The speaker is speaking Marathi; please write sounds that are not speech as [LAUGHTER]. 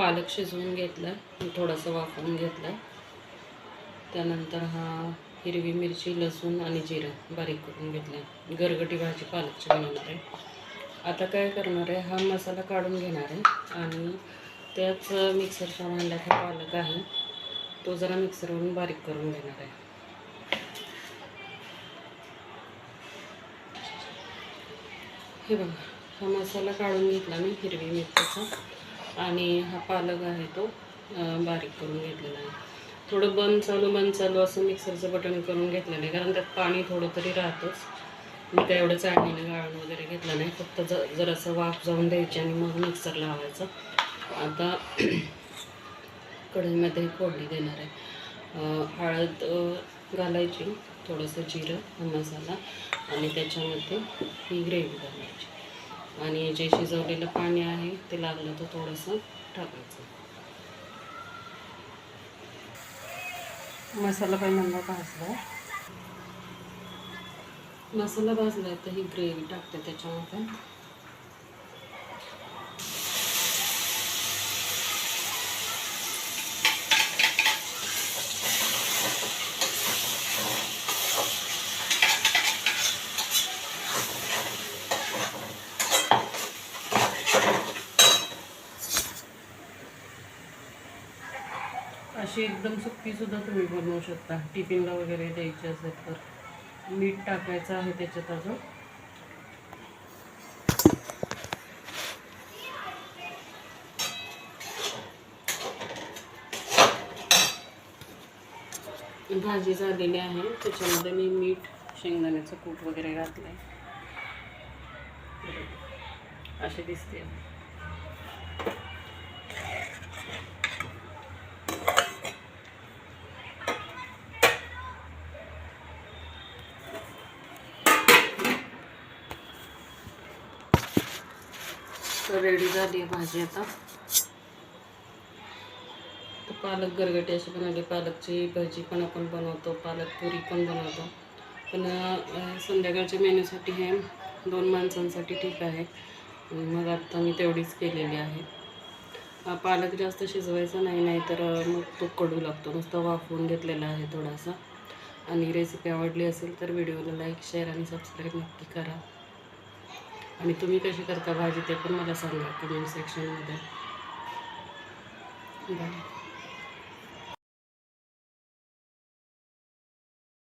पालक शिजवून घेतला थोडासा वाफवून घेतला. त्यानंतर हा हिरवी मिरची लसूण आणि जिरं बारीक करून घेतलं. गरगटी भाजी पालकची बनवणार आहे. आता काय करणार आहे हा मसाला काढून घेणार आहे आणि त्याच मिक्सरच्या भांड्यात पालक आहे तो जरा मिक्सरवरून बारीक करून घेणार आहे. हे बघा हा मसाला काढून घेतला मी हिरवी मिरचीचा. आणि हा पालक आहे तो बारीक करून घेतलेला आहे. थोडं बंद चालू बंद चालू असं मिक्सरचं बटन करून घेतलेलं आहे कारण त्यात पाणी थोडं तरी राहतंच. मी काय एवढं चाळणीनं गाळण वगैरे घेतलं नाही फक्त ज जरासं वाफ जाऊन द्यायची आणि मग मिक्सर लावायचं. आता [CLEARS THROAT] कढईमध्ये फोडणी देणार आहे. हळद घालायची थोडंसं जिरं मसाला आणि त्याच्यामध्ये ही ग्रेव्ही घालायची. आणि जे शिजवलेलं पाणी आहे ते लागलं तर थोडंसं टाकायचं. मसाला पहिल्यांदा भाजला. मसाला भाजला तर ही ग्रेव्ही टाकते त्याच्यामध्ये. अशी एकदम सुक्कीसुद्धा तुम्ही बनवू शकता. टिफिनला वगैरे द्यायची असेल तर. मीठ टाकायचं आहे त्याच्यात अजून. भाजी झालेली आहे. त्याच्यामध्ये मी मीठ शेंगदाण्याचं कूट वगैरे घातलं आहे असे दिसते. तर रेडी झाली आहे भाजी आता. पालक गरगटी अशी बनवली. पालकची भाजी पण आपण बनवतो पालक पुरी पण बनवतो. पण संध्याकाळच्या मेन्यूसाठी हे दोन माणसांसाठी ठीक आहे. मग आत्ता मी तेवढीच केलेली आहे. पालक जास्त शिजवायचा नाही नाही तर मग तो कडू लागतो. नुसतं वाफवून घेतलेला आहे थोडासा. आणि रेसिपी आवडली असेल तर व्हिडिओला लाईक शेअर आणि सबस्क्राईब नक्की करा. आणि तुम्ही कशी करता भाजी ते पण मला सांगा कमेंट सेक्शनमध्ये बाय